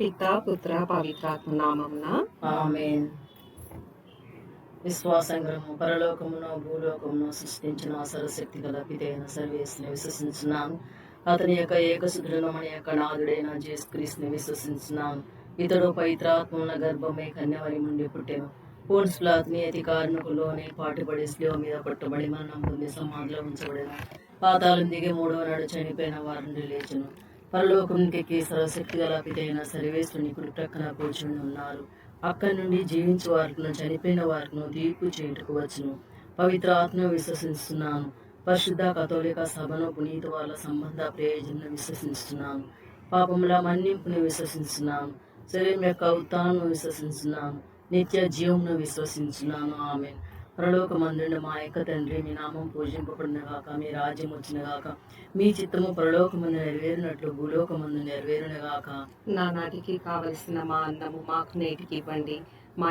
పితా పుత్ర పవిత్రాత్మ నామమున ఆమెన్. విశ్వాసంగ్రహము పరలోకమును భూలోకమును సృష్టించిన సర్వశక్తి గల పితైన సర్వేస్ని విశ్వసించున్నాను అతని యొక్క ఏకసుధులను మన యొక్క నాదుడైన జేసుక్రీస్తుని విశ్వసించున్నాను ఇతడు పవిత్రాత్మల గర్భమే కన్యవరి నుండి పుట్టెను పోన్స్ ప్లాత్ని అతి కారణకులోని పాటుపడి స్లో మీద పట్టుబడి మరణం పొంది సమాధిలో ఉంచబడిన. పాతాలు దిగి మూడవ నాడు చనిపోయిన వారిని లేచను. పరలోకంకి సర్వశక్తి గల పితైన సర్వేశ్వరుని కుడి ప్రక్కన కూర్చుని ఉన్నారు. అక్కడి నుండి జీవించే వారికును చనిపోయిన వారికును తీర్పు చేయుటకు వచ్చును. పవిత్ర ఆత్మ విశ్వసిస్తున్నాను. పరిశుద్ధ కథోలిక సభను పునీత వాళ్ళ సంబంధ ప్రయోజనం విశ్వసిస్తున్నాను. పాపముల మన్నింపును విశ్వసిస్తున్నాను. శరీరం యొక్క ఉత్తానం విశ్వసిస్తున్నాను. నిత్య జీవమును విశ్వసించున్నాను ఆమె పరలోక మందుండి మా యొక్క తండ్రి మీ నామం పూజింపబడిన గాక మీ రాజ్యం వచ్చిన గాక మీ చిత్తము పరలోకమందు నెరవేరినట్లు భూలోకమందు నెరవేరున గాక నానాటికి కావలసిన మా అన్నము మాకు నేటికి ఇవ్వండి. మా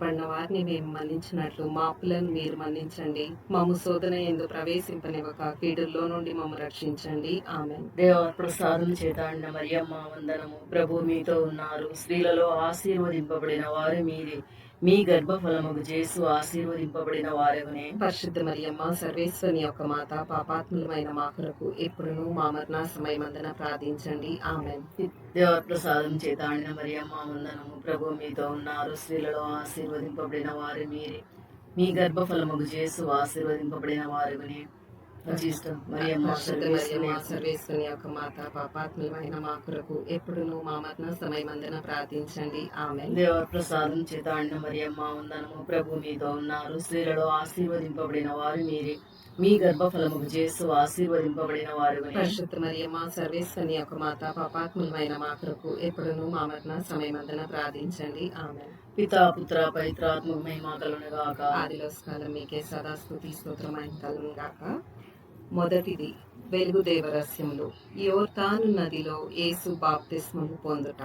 పడిన వారిని మేము మన్నించినట్లు మా అప్పులను మీరు మన్నించండి. మమ్ము శోధన ఎందు ప్రవేశింపనివ్వక కీడుల్లో నుండి మమ్ము రక్షించండి. ఆమె దేవ ప్రసాదం చేత మరియమ్మ వందనము. ప్రభు మీతో ఉన్నారు. స్త్రీలలో ఆశీర్వదింపబడిన వారు మీరే. మీ గర్భఫలముకు చేసు ఆశీర్వదింపబడిన వారెవనే? పరిశుద్ధ మరియమ్మ సర్వేశ్వరుని యొక్క మాత పాపాత్ములమైన మా కొరకు ఎప్పుడును మా మరణ సమయమందన ప్రార్థించండి. ఆమె దేవ ప్రసాదం చేత అండ మరియమ్మ వందనము. ప్రభు మీతో ఉన్నారు. స్త్రీలలో ఆశీర్వదింపబడిన వారు మీరే. మీ గర్భఫలముకు చేసు ఆశీర్వదింపబడిన వారెవనే? యొక్క మాత పాపాత్ములమైన మా కొరకు ఎప్పుడును మా మరణ సమయమందన ప్రార్థించండి. ఆమె దేవ ప్రసాదం చేత అండ మరియమ్మ వందనము ప్రభు మీతో ఉన్నారు. స్త్రీలలో ఆశీర్వదింపబడిన వారు మీరే. మీ గర్భఫలముకు చేసు ఆశీర్వదింపబడిన వారు పరిశుద్ధ మరియమ్మ సర్వేశ్వరుని యొక్క మాత పాపాత్ములమైన మా కొరకు ఎప్పుడును మా మరణ సమయమందన ప్రార్థించండి. ఆమె పితా పుత్ర పవిత్రాత్మ మహిమా కలుగునుగాక ఆదిలో కాలం మీకే సదా స్థుతి గాక. మొదటిది వెలుగు దేవరస్యములు యోర్తాను నదిలో యేసు బాప్తిస్మము పొందుట.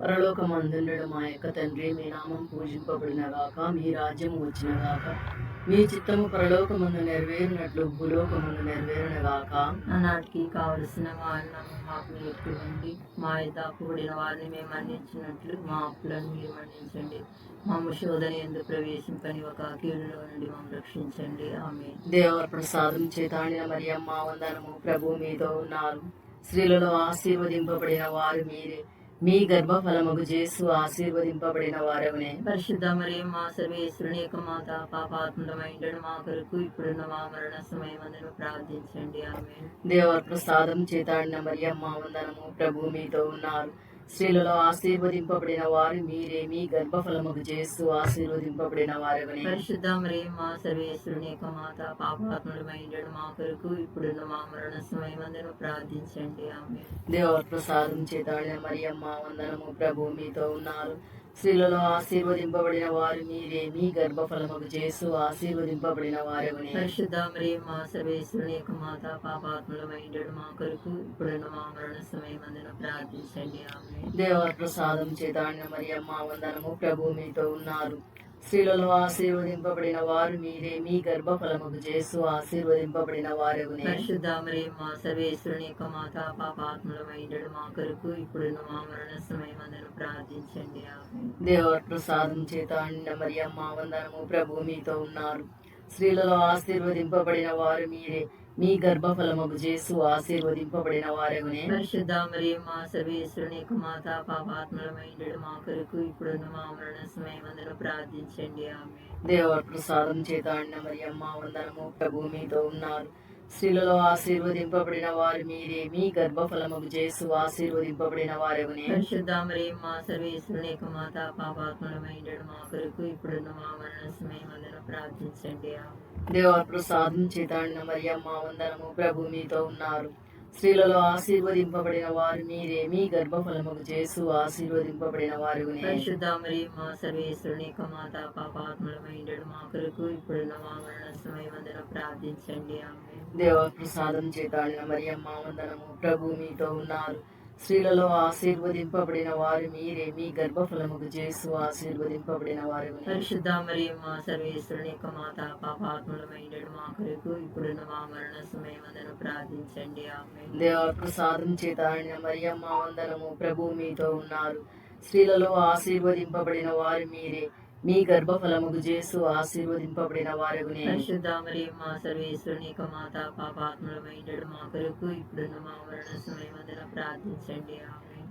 పరలోకమందుండడు మా యొక్క తండ్రి మీ నామం పూజింపబడినగాక మీ రాజ్యం వచ్చినగాక మీ చిత్తము పరలోకమందు నెరవేరినట్లు భూలోకమందు నెరవేరున గాక నాటికి కావలసిన వారిని మాకు నేర్పివ్వండి. మా యొక్క కూడిన వారిని మేము మన్నించినట్లు మా అప్పులను మీరు మన్నించండి. మమ్మ శోధన ఎందు ప్రవేశింపని ఒక కీడులో నుండి మమ్మల్ని రక్షించండి. ఆమె దేవ ప్రసాదం చేతాండిన మరియమ్మ వందనము. ప్రభు మీతో ఉన్నారు. స్త్రీలలో ఆశీర్వదింపబడిన వారు మీరే. మీ గర్భఫలముకు చేసు ఆశీర్వదింపబడిన వారవనే పరిశుద్ధ మరియు మా సర్వేశ్వరుని యొక్క మాత పాపాత్మలమైండడు మా కొరకు. ఇప్పుడున్న మా మరణ సమయం అందరూ ప్రార్థించండి. ఆమె దేవ ప్రసాదం చేతాడిన మరియమ్మ వందనము. ప్రభు మీతో ఉన్నారు. స్త్రీలలో ఆశీర్వదింపబడిన వారు మీరే మీ గర్భఫలముకు చేస్తూ ఆశీర్వదింపబడిన వారెవనే. పరిశుద్ధ మా సర్వేశ్వరుని యొక్క మాత పాపాత్మలమైండడు మా కొరకు ఇప్పుడున్న మా మరణ సమయం అందరూ ప్రార్థించండి. ఆమె దేవ ప్రసాదం చేతాడిన మరియమ్మ వందనము ప్రభు మీతో ఉన్నారు. స్త్రీలలో ఆశీర్వదింపబడిన వారు మీరే. మీ గర్భఫలముకు చేస్తూ ఆశీర్వదింపబడిన వారెవనే పరిశుద్ధ మరియు మా సర్వేశ్వరుని యొక్క మాత పాపాత్మలమైండడు మా కొరకు ఇప్పుడున్న మా మరణ సమయం అందరూ ప్రార్థించండి దేవ ప్రసాదం చేతాడిన మరియమ్మ వందనము. ప్రభు మీతో ఉన్నారు. స్త్రీలలో ఆశీర్వదింపబడిన వారు మీరే. మీ గర్భఫలముకు చేస్తూ ఆశీర్వదింపబడిన వారెవనే పరిశుద్ధ మరియు మా సర్వేశ్వరుని యొక్క మాత పాపాత్మలమైండడు మా కొరకు ఇప్పుడున్న మా మరణ సమయం అందరూ ప్రార్థించండి. ఆమె దేవ ప్రసాదం చేత అండ మరియమ్మ వందనము ప్రభు మీతో ఉన్నారు. స్త్రీలలో ఆశీర్వదింపబడిన వారు మీరే. మీ గర్భఫలముకు చేస్తూ ఆశీర్వదింపబడిన వారెవనే పరిశుద్ధ మరియు మా సర్వేశ్వరుని మాత పాపాత్మలమైండడు మా కొరకు. ఇప్పుడున్న మా మరణ సమయం అందరూ ప్రార్థించండి. ఆమె దేవ ప్రసాదం చేత అండ మరియమ్మ వందనము. ప్రభు మీతో ఉన్నారు. స్త్రీలలో ఆశీర్వదింపబడిన వారు మీరే. మీ గర్భఫలముకు చేస్తూ ఆశీర్వదింపబడిన వారెవనే పరిశుద్ధ మరియు మా సర్వేశ్వరుని మాత పాపాత్మలమైండడు మా కొరకు. ఇప్పుడున్న మా మరణ సమయం అందరూ ప్రార్థించండి. ఆమె దేవ ప్రసాదం చేత అండ మరియమ్మ వందనము ప్రభు మీతో ఉన్నారు. స్త్రీలలో ఆశీర్వదింపబడిన వారు మీరే మీ గర్భఫలముకు చేస్తూ ఆశీర్వదింపబడిన వారెవనే పరిశుద్ధ మరియు మా సర్వేశ్వరుని యొక్క మాత పాపాత్మలమైండడు మా కొరకు. ఇప్పుడున్న మా మరణ సమయం అందరూ ప్రార్థించండి దేవ ప్రసాదం చేతాడిన మరియమ్మ వందనము ప్రభు మీతో ఉన్నారు. స్త్రీలలో ఆశీర్వదింపబడిన వారు మీరే. మీ గర్భఫలముకు చేసు ఆశీర్వదింపబడిన వారు పరిశుద్ధ మరియు మా సర్వేశ్వరుని యొక్క మాత పాపాత్ములమైనడు మా కొరకు ఇప్పుడున్న మా మరణ సమయమందరూ ప్రార్థించండి. ఆమె దేవ ప్రసాదం చేత ఆయన మరియమ్మ వందనము. ప్రభు మీతో ఉన్నారు. స్త్రీలలో ఆశీర్వదింపబడిన వారు మీరే. మీ గర్భఫలముకు చేసు ఆశీర్వదింపబడిన వారు పరిశుద్ధ మరియు మా సర్వేశ్వరుని మాత పాపాత్ములమైనడు మా కొరకు. ఇప్పుడున్న మా మరణ సమయమందరూ ప్రార్థించండి.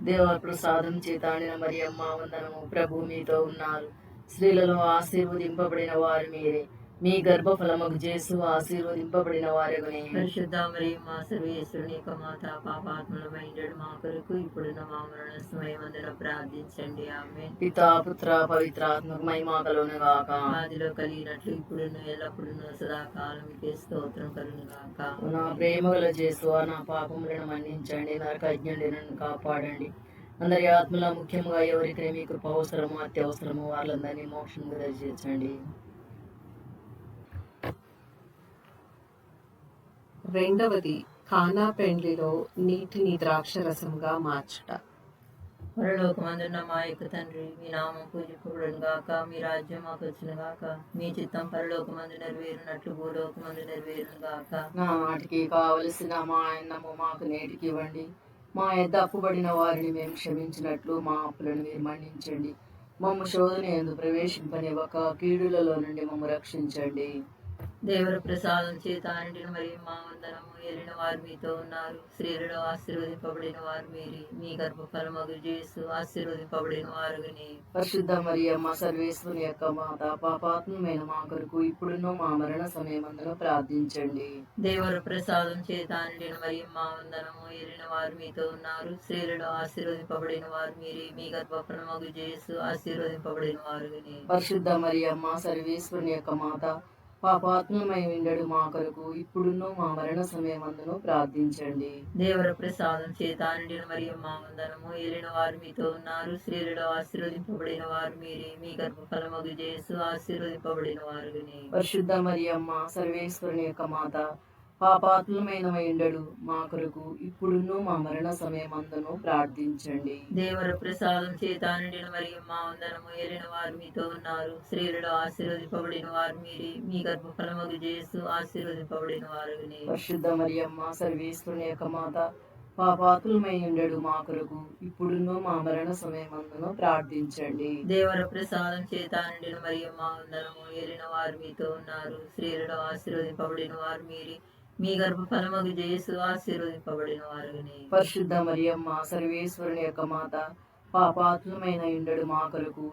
దేవ ప్రసాదం చేత ఆయన మరియమ్మ వందనము. ప్రభు మీతో ఉన్నారు. స్త్రీలలో ఆశీర్వదింపబడిన వారు మీరే. మీ గర్భఫలముకు చేసు ఆశీర్వదింపబడిన వారు పరిశుద్ధ మరియు మా సర్వేశ్వరుని మాత పాపాత్ములమైనడు మా కొరకు ఇప్పుడున్న మా మరణ సమయమందరూ ప్రార్థించండి. ఆమె పితా పుత్ర పవిత్రాత్మక మహిమాకలోను గాక ఆదిలో కలిగినట్లు ఇప్పుడున్న ఎల్లప్పుడూ సదాకాలం స్తోత్రం కలుగును గాక నా ప్రేమగల చేసు నా పాపములను మన్నించండి నా కజ్ఞండి నన్ను కాపాడండి. అందరి ఆత్మల ముఖ్యంగా ఎవరికి మీ కృప అవసరమో అత్యవసరమో వాళ్ళందరినీ మోక్షం దయచేయండి రెండవది కానా పెండ్లిలో నీటిని ద్రాక్షరసంగా మార్చుట. పరలోకమందున్న మా యొక్క తండ్రి మీ నామం పూజింపబడును గాక మీ రాజ్యం మాకు వచ్చిన గాక మీ చిత్తం పరలోకమందు నెరవేరునట్లు భూలోకమందు నెరవేరును గాక నా నాటికి కావలసిన మా అన్నము మాకు నేటికి ఇవ్వండి. మా యొద్ద అప్పుబడిన వారిని మేము క్షమించినట్లు మా అప్పులను మీరు మన్నించండి. మమ్మ శోధన ఎందు ప్రవేశింపనివ్వక కీడులలో నుండి మమ్మ రక్షించండి. దేవర ప్రసాదం చేత అంటిన మరియు మా వందనము ఏలిన వారు మీతో ఉన్నారు. స్త్రీలలో ఆశీర్వదింపబడిన వారు మీరి. మీ గర్భఫలమగు చేసు ఆశీర్వదింపబడిన వారుని పరిశుద్ధ మరియమ్మ సర్వేశ్వరుని యొక్క మాత పాపాత్మైన మా కొరకు ఇప్పుడును మా మరణ సమయమందులో ప్రార్థించండి. దేవర ప్రసాదం చేత అంటిన మరియు మా వందనము ఏలిన వారు మీతో ఉన్నారు. స్త్రీలలో ఆశీర్వదింపబడిన వారు మీరి. మీ గర్భఫలమగు చేసు ఆశీర్వదింపబడిన వారుని పరిశుద్ధ మరియమ్మ సర్వేశ్వరుని యొక్క మాత పాపాత్మమై ఉండడు మా కొరకు. ఇప్పుడును మా మరణ సమయమందును ప్రార్థించండి. దేవర ప్రసాదం చేత నిండిన మరియు మా వందనము. ఏలిన వారు మీతో ఉన్నారు. స్త్రీలలో ఆశీర్వదింపబడిన వారు మీరే. మీ గర్భఫలమగు చేసు ఆశీర్వదింపబడిన వారుని పరిశుద్ధ మరియమ్మ సర్వేశ్వరుని యొక్క మాత పాపాత్మమైన ఉండడు మా కొరకు ఇప్పుడును మా మరణ సమయమందును ప్రార్థించండి. దేవర ప్రసాదం చేత నిండిన మరియు మా వందనము ఏలిన వారు మీతో ఉన్నారు. స్త్రీలలో ఆశీర్వదింపబడిన వారు మీరే. మీ గర్భఫలమగు చేసు ఆశీర్వదింపబడిన వారుని పరిశుద్ధ మరియమ్మ సర్వేశ్వరుని యొక్క మాత పాపాత్మై ఉండడు మా కొరకు ఇప్పుడును మా మరణ సమయమందును ప్రార్థించండి. దేవర ప్రసాదం చేత నిండిన మరియు మా వందనము ఏలిన వారు మీతో ఉన్నారు. స్త్రీలలో ఆశీర్వదింపబడిన వారు మీరే. మీ గర్భఫలమగు చేసు ఆశీర్వదింపబడిన వారుని పరిశుద్ధ మరియమ్మ సర్వేశ్వరుని యొక్క మాత పాపాత్మమైన ఉండడు మా కొరకు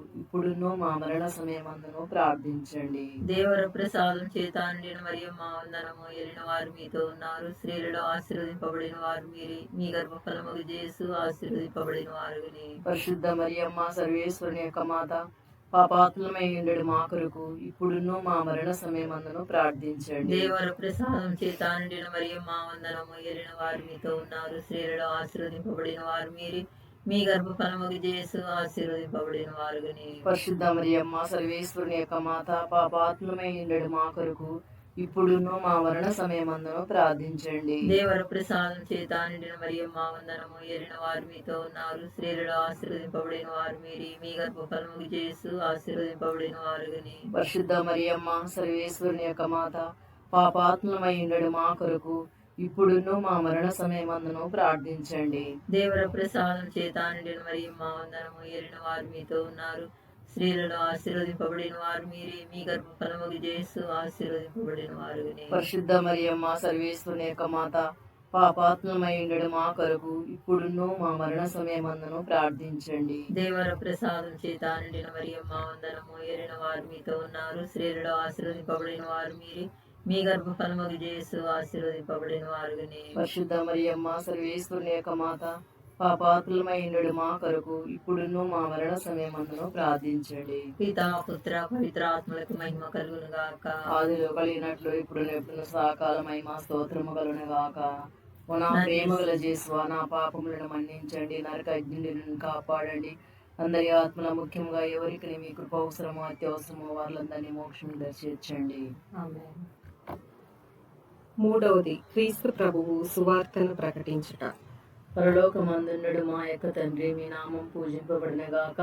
మా మరణ సమయమందును ప్రార్థించండి. దేవర ప్రసాదం చేత నిండిన మరియు మా వందనము ఏలిన వారు మీతో ఉన్నారు. స్త్రీలలో ఆశీర్వదింపబడిన వారు మీరే. మీ గర్భఫలమగు చేసు ఆశీర్వదింపబడిన వారుని పరిశుద్ధ మరియమ్మ సర్వేశ్వరుని యొక్క మాత పాపాత్మై ఉండడు మా కొరకు. ఇప్పుడును మా మరణ సమయమందును ప్రార్థించండి. దేవర ప్రసాదం చేత నిండిన మరియు మా వందనము ఏలిన వారు మీతో ఉన్నారు. స్త్రీలలో ఆశీర్వదింపబడిన వారు మీరే. మీ గర్భఫలమగు చేసు ఆశీర్వదింపబడిన వారుని పరిశుద్ధ మరియమ్మ సర్వేశ్వరుని యొక్క మాత పాపాత్మై ఉండడు మా కొరకు. ఇప్పుడును మా మరణ సమయమందును ప్రార్థించండి. దేవర ప్రసాదం చేత నిండిన మరియు మా వందనము ఏలిన వారు మీతో ఉన్నారు. స్త్రీలలో ఆశీర్వదింపబడిన వారు మీరే మీ గర్భఫలముగు చేసు ఆశీర్వదింపబడిన వారుని పరిశుద్ధ మరియమ్మ సర్వేశ్వరుని యొక్క మాత పాపాత్మై ఉండడు మా కొరకు. ఇప్పుడును మా మరణ సమయమందును ప్రార్థించండి. దేవర ప్రసాదం చేత నిండిన మరియు మా వందనము ఏలిన వారు మీతో ఉన్నారు. స్త్రీలలో ఆశీర్వదింపబడిన వారు మీరే. మీ గర్భఫలముగు చేసు ఆశీర్వదింపబడిన వారుని పరిశుద్ధ మరియమ్మ సర్వేశ్వరుని యొక్క మాత పాపాత్మై ఉండడు మా కొరకు. ఇప్పుడును మా మరణ సమయమందును ప్రార్థించండి. దేవర ప్రసాదం చేత నిండిన మరియు మా వందనము ఏలిన వారు మీతో ఉన్నారు. స్త్రీలలో ఆశీర్వదింపబడిన వారు మీరే. మీ గర్భఫలముగు చేసు ఆశీర్వదింపబడిన వారుని పరిశుద్ధ మరియమ్మ సర్వేశ్వరుని యొక్క మాత పాపాత్మై ఉండడు మా కొరకు ఇప్పుడును మా మరణ సమయమందును ప్రార్థించండి. పితా పుత్ర పవిత్ర ఆత్మలకు మహిమ కలుగును గాక ఆదిలో కలిగినట్లు ఇప్పుడు ఎప్పుడు సకాలమై మా స్తోత్రము కలుగును గాక నా ప్రేమ గల చేసువా నా పాపములను మన్నించండి నరక అగ్ని నుండి కాపాడండి. అందరి ఆత్మల ముఖ్యంగా ఎవరికి మీ కృప అవసరమో అత్యవసరమో వాళ్ళందరినీ మోక్షం దర్శించండి. ఆమేన్. మూడవది క్రీస్తు ప్రభువు సువార్తను ప్రకటించుట. పరలోకమందుండడు మా యొక్క తండ్రి మీ నామం పూజింపబడిన గాక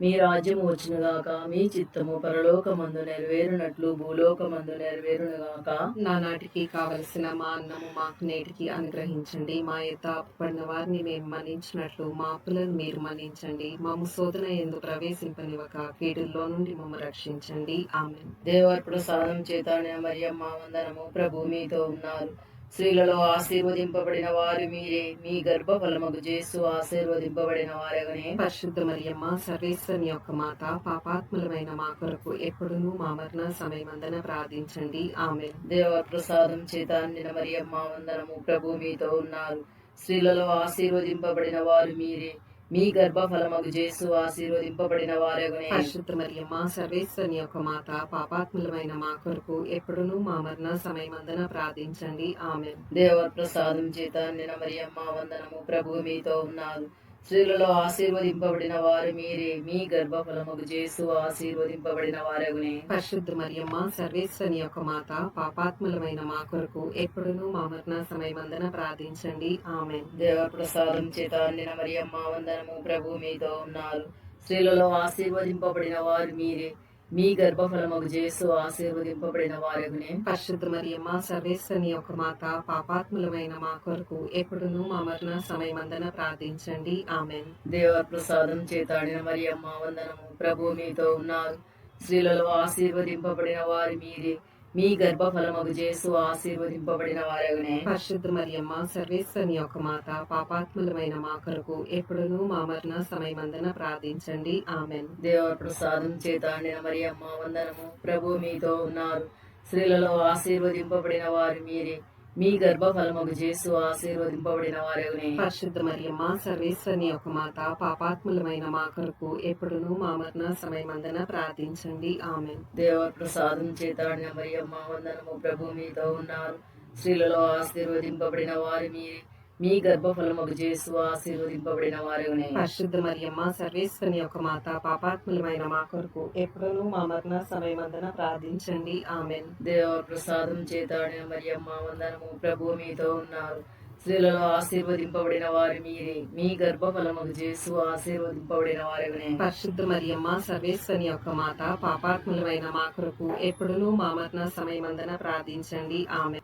మీ రాజ్యం వచ్చిన గాక మీ చిత్తము పరలోకమందు నెరవేరునట్లు భూలోకమందు నెరవేరును గాక నానాటికి కావలసిన మా అన్నము మాకు నేటికి అనుగ్రహించండి. మా యొక్క పడిన వారిని మేము మన్నించినట్లు మా అప్పులను మీరు మన్నించండి. మమ్మ శోధన ఎందు ప్రవేశింపనివ్వక కీడుల్లో నుండి మమ్మ రక్షించండి. ఆమె దేవర్ ప్రసాదం చేత మరియమ్మ వందనము. ప్రభు మీతో ఉన్నారు. స్త్రీలలో ఆశీర్వదింపబడిన వారు మీరే. మీ గర్భఫలముకు చేస్తూ ఆశీర్వదింపబడిన వారగనే. పరిశుద్ధ మరియమ్మ సర్వేశ్వరుని యొక్క మాత పాపాత్ములమైన మా కొరకు ఎప్పుడునూ మా మరణ సమయమందన ప్రార్థించండి. ఆమె దేవ ప్రసాదం చేత నిన్న మరియమ్మ వందనము ప్రభు మీతో ఉన్నారు. స్త్రీలలో ఆశీర్వదింపబడిన వారు మీరే. మీ గర్భఫలముకు చేస్తూ ఆశీర్వదింపబడిన వారగనే. పరిశుద్ధ మరియమ్మ సర్వేశ్వరుని యొక్క మాత పాపాత్ములమైన మా కొరకు ఎప్పుడునూ మా మరణ సమయమందన ప్రార్థించండి. ఆమె దేవ ప్రసాదం చేత నిన్న మరియమ్మ వందనము. ప్రభు మీతో ఉన్నారు. స్త్రీలలో ఆశీర్వదింపబడిన వారు మీరే. మీ గర్భఫలముకు చేస్తూ ఆశీర్వదింపబడిన వారగునే. పరిశుద్ధ మరియమ్మ సర్వేశ్వరుని యొక్క మాత పాపాత్ములమైన మా కొరకు ఎప్పుడునూ మా మరణ సమయమందన ప్రార్థించండి. ఆమె దేవ ప్రసాదం చేత నిన్న మరియమ్మ వందనము. ప్రభు మీతో ఉన్నారు. స్త్రీలలో ఆశీర్వదింపబడిన వారు మీరే. మీ గర్భఫలముకు చేస్తూ ఆశీర్వదింపబడిన వారగునే పరిశుద్ధ మరియమ్మ సర్వేశ్వరుని యొక్క మాత పాపాత్ములమైన మా కొరకు ఎప్పుడునూ మా మరణ సమయమందన ప్రార్థించండి. ఆమె దేవ ప్రసాదం చేతాడిన మరియమ్మ వందనము. ప్రభు మీతో ఉన్నారు. స్త్రీలలో ఆశీర్వదింపబడిన వారు మీరే. మీ గర్భఫలముకు చేస్తూ ఆశీర్వదింపబడిన వారగునే. పరిశుద్ధ మరియమ్మ సర్వేశ్వరుని యొక్క మాత పాపాత్ములమైన మా కొరకు ఎప్పుడునూ మా మరణ సమయమందన ప్రార్థించండి. ఆమె దేవ ప్రసాదం చేతాడిన మరియమ్మ వందనము. ప్రభు మీతో ఉన్నారు. స్త్రీలలో ఆశీర్వదింపబడిన వారు మీరే. మీ గర్భఫలముకు చేస్తూ ఆశీర్వదింపబడిన వారగునే పరిశుద్ధ మరియమ్మ సర్వేశ్వరుని యొక్క మాత పాపాత్ములమైన మా కొరకు ఎప్పుడునూ మా మరణ సమయమందన ప్రార్థించండి. ఆమె దేవ ప్రసాదం చేతాడిన మరియమ్మ వందనము ప్రభు మీతో ఉన్నారు. స్త్రీలలో ఆశీర్వదింపబడిన వారు మీరే. మీ గర్భఫలముకు చేస్తూ ఆశీర్వదింపబడిన వారునే. పరిశుద్ధ మరియమ్మ సర్వేశ్వరుని యొక్క మాత పాపాత్ములమైన మా కొరకు ఎప్పుడునూ మా మరణ సమయమందన ప్రార్థించండి. ఆమె దేవ ప్రసాదం చేతాడిన మరియమ్మ వందనము. ప్రభు మీతో ఉన్నారు. స్త్రీలలో ఆశీర్వదింపబడిన వారు మీరే. మీ గర్భఫలముకు చేస్తూ ఆశీర్వదింపబడిన వారునే. పరిశుద్ధ మరియమ్మ సర్వేశ్వరుని యొక్క మాత పాపాత్ములమైన మా కొరకు ఎప్పుడునూ మా మరణ సమయమందన ప్రార్థించండి. ఆమె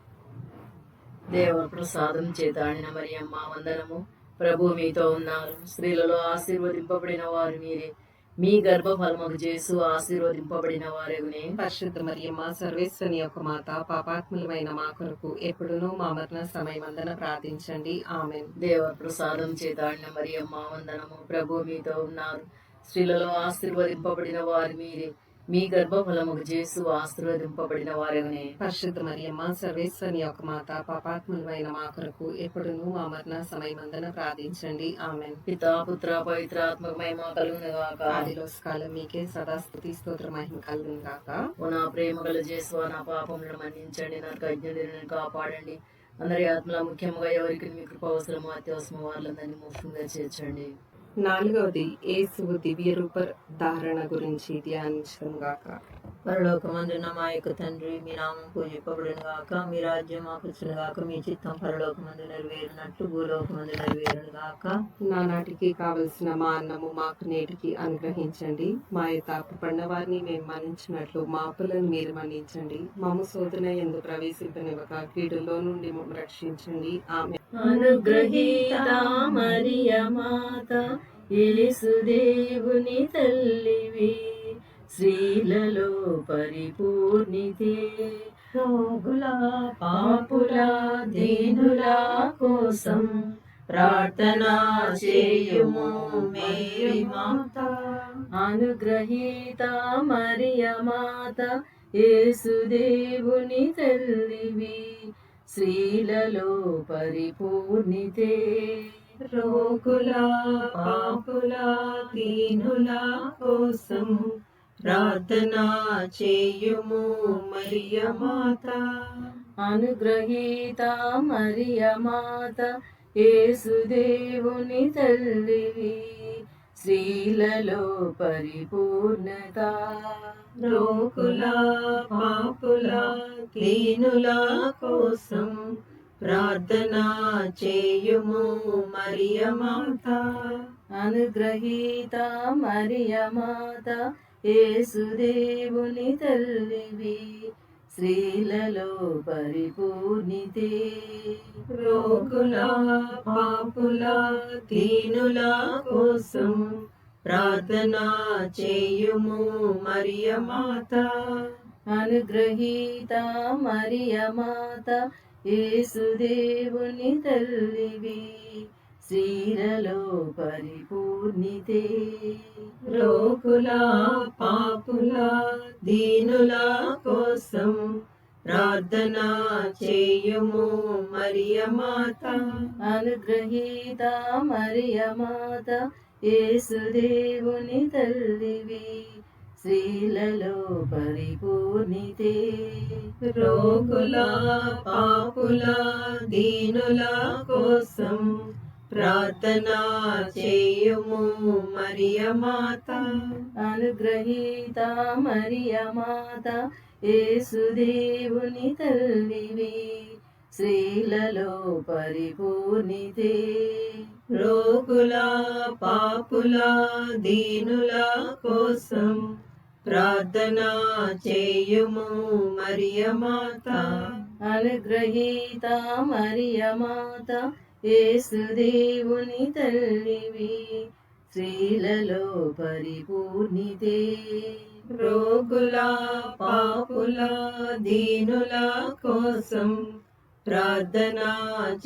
దేవ ప్రసాదం చేతాడిన మరియమ్మ వందనము. ప్రభు మీతో ఉన్నారు. స్త్రీలలో ఆశీర్వదింపబడిన వారు మీరే. మీ గర్భఫలముకు చేస్తూ ఆశీర్వదింపబడిన వారునే పరిశుద్ధ మరియమ్మ సర్వేశ్వరుని యొక్క మాత పాపాత్ములమైన మా కొరకు ఎప్పుడునూ మా మరణ సమయమందన ప్రార్థించండి. ఆమె దేవ ప్రసాదం చేతాడిన మరియమ్మ వందనము. ప్రభు మీతో ఉన్నారు. స్త్రీలలో ఆశీర్వదింపబడిన వారు మీరే. మీ గర్భఫలముకు చేస్తూ ఆశీర్వదింపబడిన వారునే పరిశుద్ధ మరియమ్మ సర్వేశ్వరుని యొక్క మాత పాపాత్ములమైన మా కొరకు ఎప్పుడునూ మా మరణ సమయమందన ప్రార్థించండి. ఆమె పితా పుత్ర పవిత్రాత్మకమై మా కలుగును గాక ఆదిలో కాలం మీకే సదా స్థుతి స్తోత్ర మహిమ కలుగును గాక ఓ నా ప్రేమ గల చేసు నా పాపములను మన్నించండి నా అజ్ఞులను కాపాడండి. అందరి ఆత్మల ముఖ్యంగా ఎవరికి మీ కృప అవసరమో అత్యవసరం వాళ్ళందరినీ ముఖ్యంగా చేర్చండి. నాలుగవది యేసు దివ్య రూప ధారణ గురించి ధ్యానించడం గాక. పరలోకమందున్న మా యొక్క తండ్రి మీ నామం పూజింపబడును గాక మీ రాజ్యం మాకుచ్చును గాక మీ చిత్తం పరలోకమందు నెరవేరినట్లు భూలోకమందు నెరవేరును గాక నానాటికి కావలసిన మా అన్నము మాకు నేటికి అనుగ్రహించండి. మా యొక్క పడిన వారిని మేము మన్నించినట్లు మా అప్పులను మీరు మన్నించండి. మమ్మ శోధన ఎందు ప్రవేశింపనివ్వక కీడులో నుండి మమ్మల్ని రక్షించండి. ఆమె అనుగ్రహీత మరియ మాత ఇలిసు దేవుని తల్లివి. స్త్రీలలో పరిపూర్ణితే రోగుల పాపుల దీనుల కోసం ప్రార్థన చేయుము మేరీ మాత. అనుగ్రహీత మరియ మాత యేసుదేవుని తల్లివి స్త్రీలలో పరిపూర్ణితే రోగుల పాపుల దీనుల కోసం ప్రార్థన చేయుము మరియ మాత. అనుగ్రహీత మరియ మాత యేసుదేవుని తల్లివి. స్త్రీలలో పరిపూర్ణత. రోగుల పాపుల దీనుల కోసం ప్రార్థన చేయుము మరియమాత అనుగ్రహీత మరియమాత ఏసుదేవుని తల్లివి స్త్రీలలో పరిపూర్ణితే. రోగుల పాపుల దీనుల కోసం ప్రార్థన చేయుము మరియమాత. అనుగ్రహీత మరియమాత ఏసుదేవుని తల్లివి శ్రీరలో పరిపూర్ణితే. రోగుల పాపుల దీనుల కోసం ప్రార్థన చేయుము మరియమాత అనుగ్రహీత మరియమాత యేసుదేవుని తల్లివి. స్త్రీలలో పరిపూర్ణితే. రోగుల పాపుల దీనుల కోసం ప్రార్థన చేయుము మరియమాత అనుగ్రహీత మరియమాత యేసుదేవుని తల్లివి. స్త్రీలలో పరిపూర్ణితే రోగుల పాపుల దీనుల కోసం ప్రార్థన చేయుము మరియమాత అనుగ్రహీత మరియమాత ఏసుదేవుని తల్లివి స్త్రీలలో పరిపూర్ణితే. రోగుల పాపుల దీనుల కోసం ప్రార్థన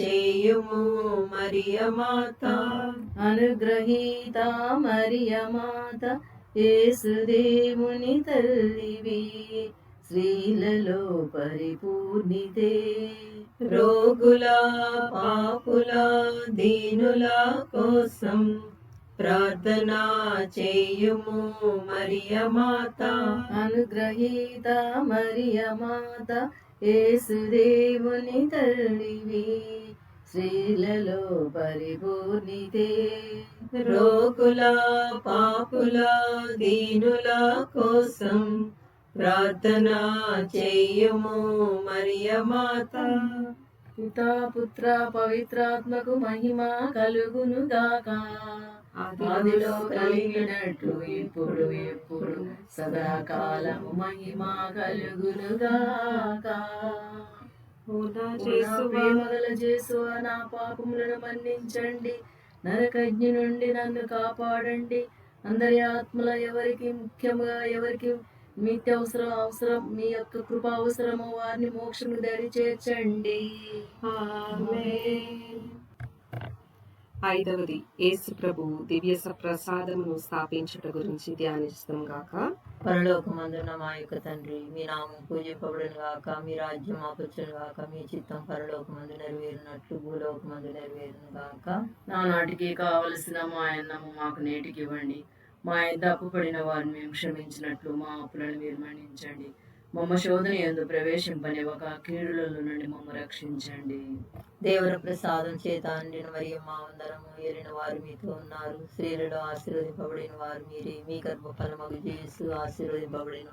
చేయుము మరియమాత అనుగ్రహీత మరియమాత యేసుదేవుని తల్లివి స్త్రీలలో పరిపూర్ణితే. రోగుల పాపుల దీనుల కోసం ప్రార్థన చేయుము మరియమాత అనుగ్రహీత మరియమాత ఏసుదేవుని తల్లివి. స్త్రీలలో పరిపూర్ణితే. రోగుల పాపుల దీనుల కోసం ప్రార్థన చేయుము మరియమాత పితా పుత్ర పవిత్రాత్మకు మహిమ కలుగును గాక. ఆదిలో కలిగినట్లు ఇప్పుడు ఎప్పుడు సదాకాలము మహిమ కలుగును గాక. ప్రేమగల చేసు నా పాపములను మన్నించండి. నరకజ్ఞ నుండి నన్ను కాపాడండి. అందరి ఆత్మల ఎవరికి ముఖ్యంగా ఎవరికి నిత్య అవసరం మీ యొక్క కృప అవసరము వారిని మోక్షము దరి చేర్చండి ఐదవది యేసు ప్రభు దివ్య ప్రసాదమును స్థాపించుట గురించి ధ్యానిస్తాం గాక. పరలోకమందున్న మా యొక్క తండ్రి మీ నామం పూజింపబడును గాక మీ రాజ్యం ఆపచ్చును గాక మీ చిత్తం పరలోకమందు నెరవేరినట్లు భూలోకమందు నెరవేరును గాక. నానాటికి కావలసిన మా అన్నము మాకు నేటికి ఇవ్వండి. మా యొద్ద అప్పుపడిన వారిని మేము క్షమించినట్లు మా అప్పులను మీరు మన్నించండి. మమ్మ శోధన ఎందు ప్రవేశింపనివ్వక కీడులలో నుండి మమ్మ రక్షించండి. దేవర ప్రసాదం చేత అండిన మరియు మా అందరము ఏలిన వారు మీతో ఉన్నారు. స్త్రీలలో ఆశీర్వదింపబడిన వారు మీరే. మీ గర్భఫలమగు చేసు ఆశీర్వదింపబడిన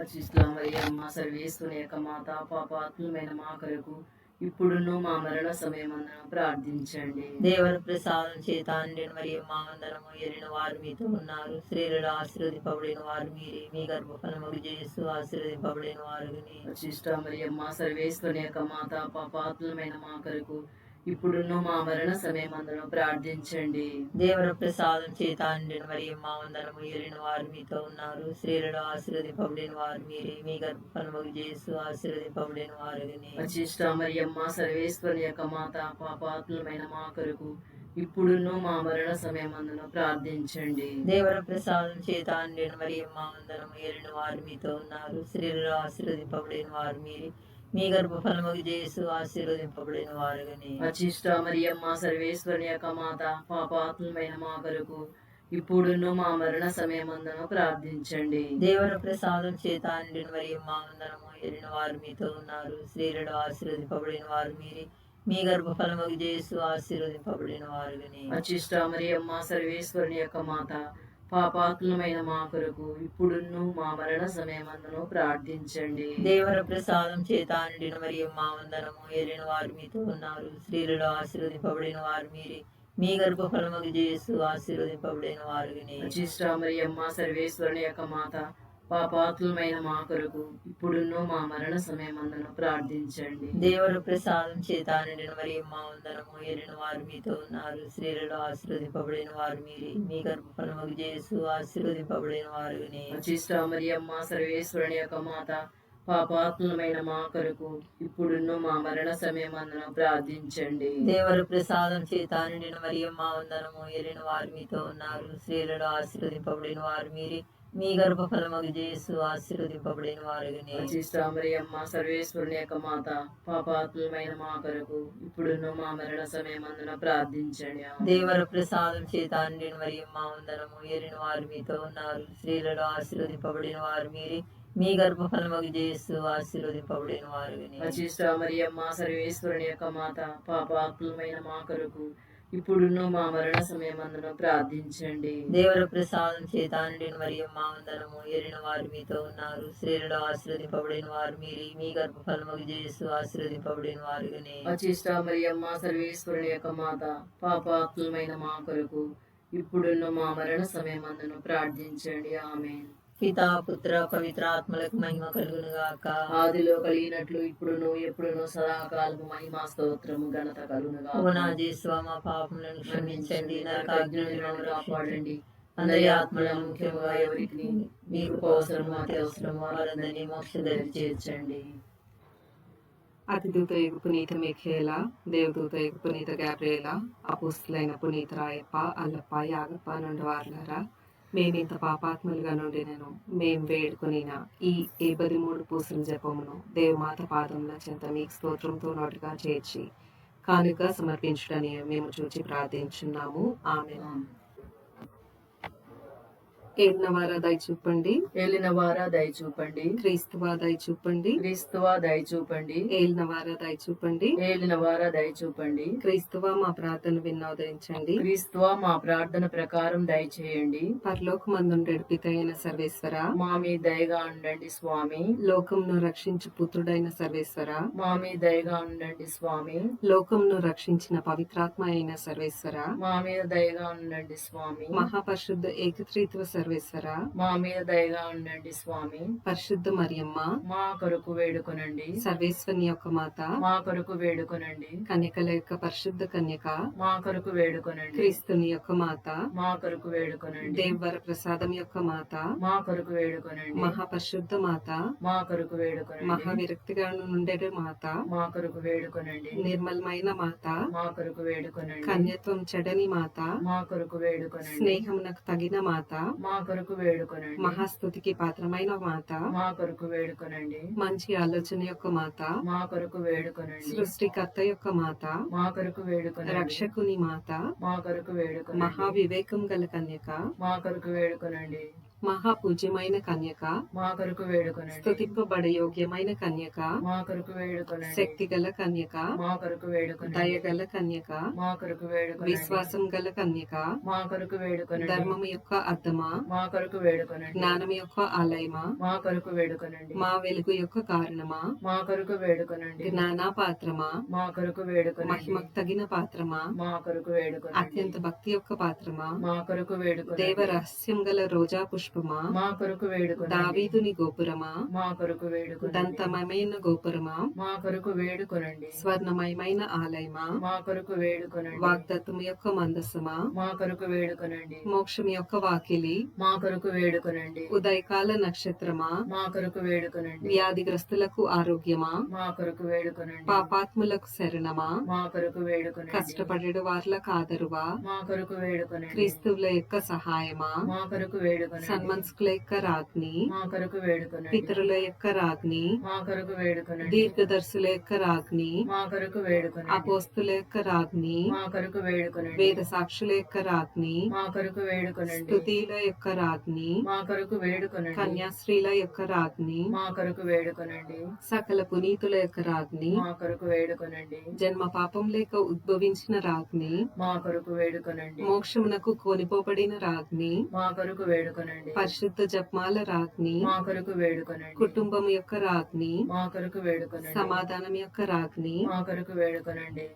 రచిస్తాం అమ్మ సర్వేశ్వని యొక్క మాత పాపాత్మైన మా కొరకు ఇప్పుడును మా మరణ సమయమందున ప్రార్థించండి. దేవర ప్రసాదం చేత మరియు మా అందరము ఏలిన వారు మీతో ఉన్నారు. స్త్రీలలో ఆశీర్వదింపబడిన వారు మీరే. మీ గర్భఫలమగు చేసు ఆశీర్వదింపబడిన వారుగానే రచిష్ట మరియమ్మ సర్వేశ్వని యొక్క మాత పాపాత్మైన మా కొరకు ఇప్పుడును మా మరణ సమయమందున ప్రార్థించండి. దేవర ప్రసాదం చేత అండిన మరియు మా అందరము ఏలిన వారు మీతో ఉన్నారు. స్త్రీలలో ఆశీర్వదింపబడిన వారు మీరే. మీ గర్భఫలమగు చేసు ఆశీర్వదింపబడిన వారుగానే రచిష్ట మరియమ్మ సర్వేశ్వరి యొక్క మాత పాపాత్మైన మా కొరకు ఇప్పుడును మా మరణ సమయమందున ప్రార్థించండి. దేవర ప్రసాదం చేత అండిన మరియు మా అందరము ఏలిన వారు మీతో ఉన్నారు. స్త్రీలలో ఆశీర్వదింపబడిన వారు మీరే. మీ గర్భఫలముగు చేసు ఆశీర్వదింపబడిన వారుగానే. రచిష్ట మరియమ్మ సర్వేశ్వరి యొక్క మాత పాపాత్మైన మా కొరకు ఇప్పుడును మా మరణ సమయమందున ప్రార్థించండి. దేవర ప్రసాదం చేత అండిన మరియు మా అందరము ఏలిన వారు మీతో ఉన్నారు. స్త్రీలలో ఆశీర్వదింపబడిన వారు మీరే మీ గర్భఫలముగు చేసు ఆశీర్వదింపబడిన వారుగానే. రచిష్ట మరియమ్మ సర్వేశ్వరుని యొక్క మాత పాపాత్మమైన మా కొరకు ఇప్పుడును మా మరణ సమయమందును ప్రార్థించండి. దేవర ప్రసాదం చేత నిండిన మరియు మా వందనము. ఏలిన వారు మీతో ఉన్నారు. స్త్రీలలో ఆశీర్వదింపబడిన వారు మీరే. మీ గర్భఫలముకు చేసు ఆశీర్వదింపబడిన వారు అచిష్ట మరియమ్మ సర్వేశ్వరుని యొక్క మాత పాపాత్మమైన మా కొరకు ఇప్పుడును మా మరణ సమయమందును ప్రార్థించండి. దేవర ప్రసాదం చేత నిండిన మరియు మా వందనము ఏలిన వారు మీతో ఉన్నారు. స్త్రీలలో ఆశీర్వదింపబడిన వారు మీరే. మీ గర్భఫలముకు చేసు ఆశీర్వదింపబడిన వారు అచిష్ట మరియమ్మ సర్వేశ్వరుని యొక్క మాత పాపాత్మమైన మా కొరకు ఇప్పుడును మా మరణ సమయమందును ప్రార్థించండి. దేవర ప్రసాదం చేత నిండిన మరియు మా వందనము ఏలిన వారు మీతో ఉన్నారు. స్త్రీలలో ఆశీర్వదింపబడిన వారు మీరే. మీ గర్భఫలముకు చేసు ఆశీర్వదింపబడిన వారు అచిష్ట మరియమ్మ సర్వేశ్వరుని యొక్క మాత పాపాత్మమైన మా కొరకు ఇప్పుడును మా మరణ సమయమందున ప్రార్థించండి. దేవర ప్రసాదం చేత నిండిన మరియు మా వందనము ఏలిన వారు మీతో ఉన్నారు. స్త్రీలలో ఆశీర్వదింపబడిన వారు మీరే. మీ గర్భఫలముకు చేసు ఆశీర్వదింపబడిన వారు మరియమ్మ సర్వేశ్వరుని యొక్క మాత పాపాత్మమైన మా కొరకు ఇప్పుడును మా మరణ సమయమందున ప్రార్థించండి. దేవర ప్రసాదం చేత నిండిన మరియు మా వందనము ఏలిన వారు మీతో ఉన్నారు. స్త్రీలలో ఆశీర్వదింపబడిన వారు మీరే మీ గర్భఫలముకు చేసు ఆశీర్వదింపబడిన వారు అచిష్ట మరియమ్మ సర్వేశ్వరుని యొక్క మాత పాపాత్మమైన మా కొరకు ఇప్పుడున్న మా మరణ సమయమందును ప్రార్థించండి. ఆమె పితా పుత్ర పవిత్ర ఆత్మలకు మహిమ కలుగును గాక ఆదిలో కలిగినట్లు ఇప్పుడును ఎప్పుడును సదాకాలము మహిమా స్తోత్రము ఘనత కలుగునుగా ఓ నా జేసువ మా పాపములను క్షమించండి కాపాడండి అందరి ఆత్మలను ముఖ్యంగా ఎవరికి మీకు అవసరం అతి అవసరం వారందరినీ మోక్షదరి చేర్చండి. అతిదూత యుగ పునీత మిఖేల దేవదూత యుగ పునీత గాబ్రియేల అపుస్తులైన పునీత రాయప్ప అల్లప్ప యాగప్ప నుండి వారులారా మేమింత పాపాత్మలుగా నుండి నేను మేం వేడుకొనిన ఈ ఏబది మూడు పూసల జపమును దేవమాత పాదముల చెంత మీకు స్తోత్రంతో నోటిగా చేర్చి కానుక సమర్పించడని మేము చూచి ప్రార్థించున్నాము. ఆమె ఏడ్నవార దయ చూపండి. ఏలిన వారా దయ చూపండి. క్రీస్తువా దయ చూపండి. క్రీస్తువా దయ చూపండి. ఏలినవార దయ చూపండి. ఏలిన వారా దయ చూపండి. క్రీస్తువా మా ప్రార్థన విన్నోదరించండి క్రీస్తువా మా ప్రార్థన ప్రకారం దయచేయండి. పరలోకమందుండెడు పితైన సర్వేశ్వర. మా మీ దయగా ఉండండి స్వామి. లోకంను రక్షించు పుత్రుడైన సర్వేశ్వర. మా మీ దయగా ఉండండి స్వామి. లోకంను రక్షించిన పవిత్రాత్మ అయిన సర్వేశ్వర. మా మీద దయగా ఉండండి స్వామి. మహాపరిశుద్ధ ఏకత్రిత్వ సర్వేశ్వర. మా మీద దయగా ఉండండి స్వామి. పరిశుద్ధ మరియమ్మ. మా కొరకు వేడుకొనండి. సర్వేశ్వని యొక్క మాత. మా కొరకు వేడుకొనండి. కన్యకల యొక్క పరిశుద్ధ కన్యక. మా కొరకు వేడుకొనండి. క్రీస్తుని యొక్క మాత. మా కొరకు వేడుకొనండి. దేవర ప్రసాదం యొక్క మాత. మా కొరకు వేడుకొనండి. మహాపరిశుద్ధ మాత. మా కొరకు వేడుకొనండి. మహావిరక్తిగా నుండే మాత. మా కొరకు వేడుకొనండి. నిర్మలమైన మాత. మా కొరకు వేడుకొనండి. కన్యత్వం చెడని మాత. మా కొరకు వేడుకొనండి. స్నేహమునకు తగిన మాత. మా కొరకు వేడుకొనండి. మహాస్తుతికి పాత్రమైన మాత. మా కొరకు వేడుకొనండి. మంచి ఆలోచన యొక్క మాత. మా కొరకు వేడుకొనండి. సృష్టికర్త యొక్క మాత. మా కొరకు వేడుకొనండి. రక్షకుని మాత. మా కొరకు వేడుకొనండి. మహా వివేకం గల కన్యక. మా కొరకు వేడుకొనండి. మహా పూజ్యమైన కన్యక మా కొరకు వేడుకొనండి స్తుతింపబడే యోగ్యమైన కన్యక మా కొరకు వేడుకొనండి శక్తి గల కన్యక మా కొరకు వేడుకొనండి దయగల కన్యక మా కొరకు వేడుకొనండి విశ్వాసం గల కన్యక మా కొరకు వేడుకొనండి ధర్మం యొక్క అద్దమా మా కొరకు వేడుకొనండి జ్ఞానం యొక్క ఆలయమా మా కొరకు వేడుకొనండి మా వెలుగు యొక్క కారణమా మా కొరకు వేడుకొనండి జ్ఞాన పాత్రమా మా కొరకు వేడుకొనండి మహిమకు తగిన పాత్రమా మా కొరకు వేడుకొనండి అత్యంత భక్తి యొక్క పాత్రమా మా కొరకు వేడుకొనండి దేవ రహస్యం గల రోజా పుష్పమా మా కొరకు వేడుకొనండి దావీదుని గోపురమా మా కొరకు వేడుకొనండి దంతమయమైన గోపురమా మా కొరకు వేడుకొనండి స్వర్ణమయమైన ఆలయమా మా కొరకు వేడుకొనండి వాగ్దత్తం యొక్క మందసమా మా కొరకు వేడుకొనండి మోక్షం యొక్క వాకిలి మా కొరకు వేడుకొనండి ఉదయకాల నక్షత్రమా మా కొరకు వేడుకొనండి వ్యాధిగ్రస్తులకు ఆరోగ్యమా మా కొరకు వేడుకొనండి పాపాత్ములకు శరణమా మా కొరకు వేడుకొనండి కష్టపడేడు వార్లకు ఆదరువా మా కొరకు వేడుకొనండి క్రీస్తువుల యొక్క సహాయమా మా కొరకు వేడుకొనండి షణ్మన్స్కుల యొక్క రాజ్ని మా కొరకు వేడుకొనండి పితరుల యొక్క రాజ్ని మా కొరకు వేడుకొనండి దీర్ఘదర్శుల యొక్క రాజ్ని మా కొరకు వేడుకొనండి అపోస్తుల యొక్క రాజ్ని మా కొరకు వేడుకొనండి వేద సాక్షుల యొక్క రాజ్ని మా కొరకు వేడుకొనండి స్తుతిల యొక్క రాజ్ని మా కొరకు వేడుకొనండి కన్యాశ్రీల యొక్క రాజ్ని మా కొరకు వేడుకొనండి సకల పునీతుల యొక్క రాజ్ని మా కొరకు వేడుకొనండి జన్మ పాపం లేక ఉద్భవించిన రాజ్ని మా కొరకు వేడుకొనండి మోక్షమునకు కొనిపోబడిన రాజ్ని మా కొరకు వేడుకొనండి పరిశుద్ధ జపమాల రాజ్ని మా కొరకు వేడుకొనండి. కుటుంబం యొక్క రాజ్ని మా కొరకు వేడుకొనండి. సమాధానం యొక్క రాజ్ని మా కొరకు వేడుకొనండి.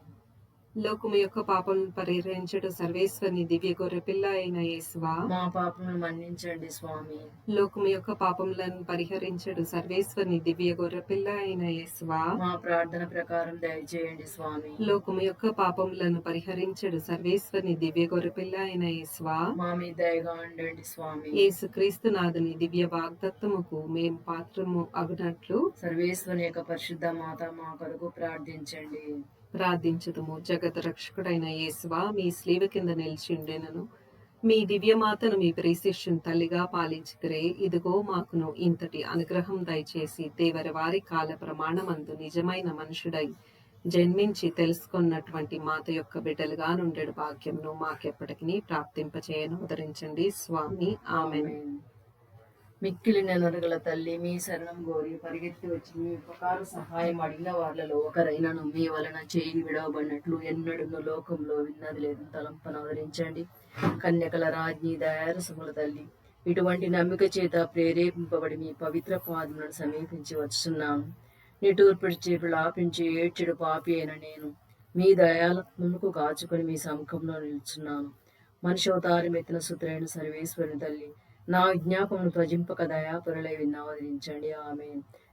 లోకము యొక్క పాపం పరిహరించడు సర్వేశ్వరుని దివ్య గొర్రెపిల్ల అయిన యేసువా. మా పాపమును మన్నించండి స్వామి. లోకము యొక్క పాపములను పరిహరించడు సర్వేశ్వరుని దివ్య గొర్రెపిల్ల అయిన యేసువా. మా ప్రార్థన ప్రకారం దయచేయండి స్వామి. లోకము యొక్క పాపములను పరిహరించడు సర్వేశ్వరుని దివ్య గొర్రెపిల్ల అయిన యేసువా. మా మీద దయగా ఉండండి స్వామి. యేసుక్రీస్తు నాథుని దివ్య వాగ్దత్తముకు మేం పాత్రము అగునట్లు సర్వేశ్వరుని యొక్క పరిశుద్ధ మాత మా కొరకు ప్రార్థించండి. ప్రార్థించదుము. జగత రక్షకుడైన యేసువా మీ స్లీవ కింద నిలిచిండెనను మీ దివ్యమాతను మీ ప్రేశిష్యుని తల్లిగా పాలించుకురే ఇదిగో మాకును ఇంతటి అనుగ్రహం దయచేసి దేవరి వారి కాల ప్రమాణమందు నిజమైన మనుషుడై జన్మించి తెలుసుకున్నటువంటి మాత యొక్క బిడ్డలుగా నుండెడు భాగ్యంను మాకెప్పటికీ ప్రాప్తింపచేయను. ఉదరించండి. స్వామి. ఆమె మిక్కిలి నెనరుగల తల్లి మీ శరణం గోరి పరిగెత్తి వచ్చి మీ ఉపకార సహాయం అడిగిన వాళ్ళలో ఒకరైనను మీ వలన చేయి విడవబడినట్లు ఎన్నడూ లోకంలో విన్నది లేదు. తలంపన అవతరించండి కన్యకల రాజ్ఞి దయారసముల తల్లి ఇటువంటి నమ్మిక చేత ప్రేరేపింపబడి మీ పవిత్ర పాదములను సమీపించి వచ్చున్నాను నిటూర్పిడిచి విలాపించి ఏడ్చెడు పాపి అయిన నేను మీ దయాలకు కాచుకొని మీ సముఖంలో నిల్చున్నాను. మనిషి అవతారం ఎత్తిన సుత్రైన సర్వేశ్వరుని తల్లి నా విజ్ఞాపమును త్వజింపక దయాపరులై విన్నావదించండి. ఆమె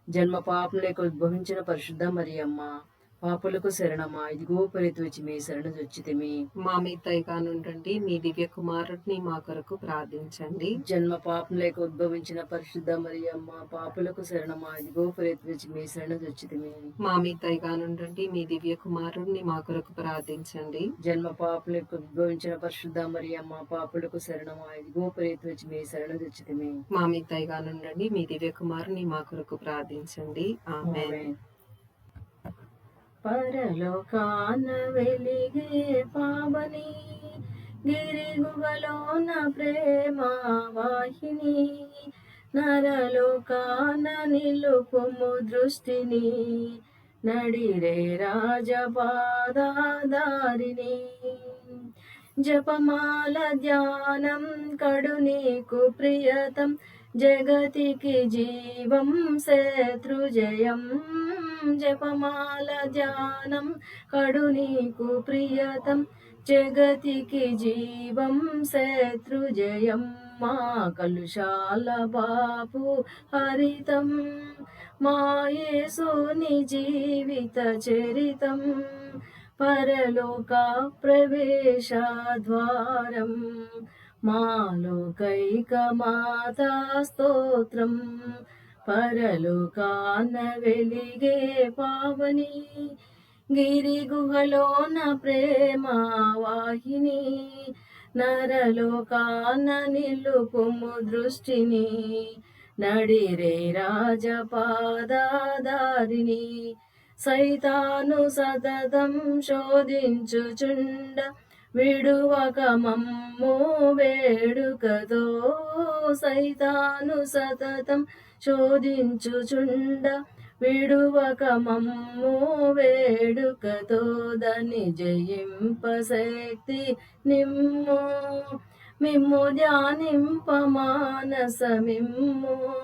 జన్మ పాపం లేక ఉద్భవించిన పరిశుద్ధ మరి అమ్మ పాపులకు శరణమా ఇదిగో పరిత్వచి మీ శరణ చొచ్చితిమి మా దయగా నుండండి మీ దివ్య కుమారుడిని మా కొరకు ప్రార్థించండి. జన్మ పాపం లేక ఉద్భవించిన పరిశుద్ధ మరి అమ్మ పాపులకు శరణమా ఇదిగో పరిత్వచి మీ శరణ చొచ్చితిమి మా దయగా నుండండి మీ దివ్య కుమారుడిని మా కొరకు ప్రార్థించండి. జన్మ పాపం లేక ఉద్భవించిన పరిశుద్ధ మరి అమ్మ పాపులకు శరణమా ఇదిగో పరిత్వచి మీ శరణ చొచ్చితిమి మా దయగా నుండండి మీ దివ్య కుమారుని మా కొరకు ప్రార్థించండి. ఆమె. పరలోకాన వెలిగే పావని గిరిగుగలోన ప్రేమ వాహిని నరలోకాన నిలుపుము దృష్టిని నడిరే రాజపాదారిని జపమాల ధ్యానం కడు నీకు ప్రియతం జగతికి జీవం శత్రుజయం. జపమాల ధ్యానం కడు నీకు ప్రియతం జగతికి జీవం శత్రుజయం మా కలుషాల బాపు హరితం మా యేసుని జీవిత చరితం పరలోక ప్రవేశద్వారం మాలోకైక మాతా స్తోత్రం పరలోకాన వెలిగే పావని గిరి గుహలోన ప్రేమ వాహిని నరలోకాన నిలుపుము దృష్టిని నడిరే రాజపాదారిని సైతాను సతతం శోధించుచుండ విడువక మమ్ము వేడుకతో సైతాను సతతం శోధించుచుండ. విడువక మమ్ము వేడుకతో దని జయింప శక్తి నిమ్ము. మిమ్ము ధ్యానింప మానస మిమ్ము.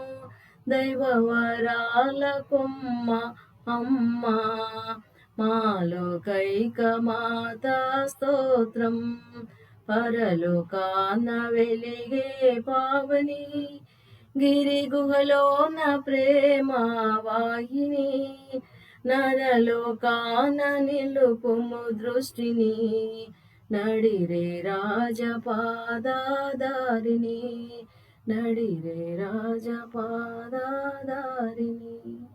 దైవవరాల కొమ్మ అమ్మా. మాలోకైకమాతా స్తోత్రం. పరలోకాన వెలిగే పావని. గిరి గుహలోన ప్రేమ వాహిని. నరలోకాన నిలుపుము దృష్టిని. నడిరే రాజపాదారిని నడిరే రాజపాదారిని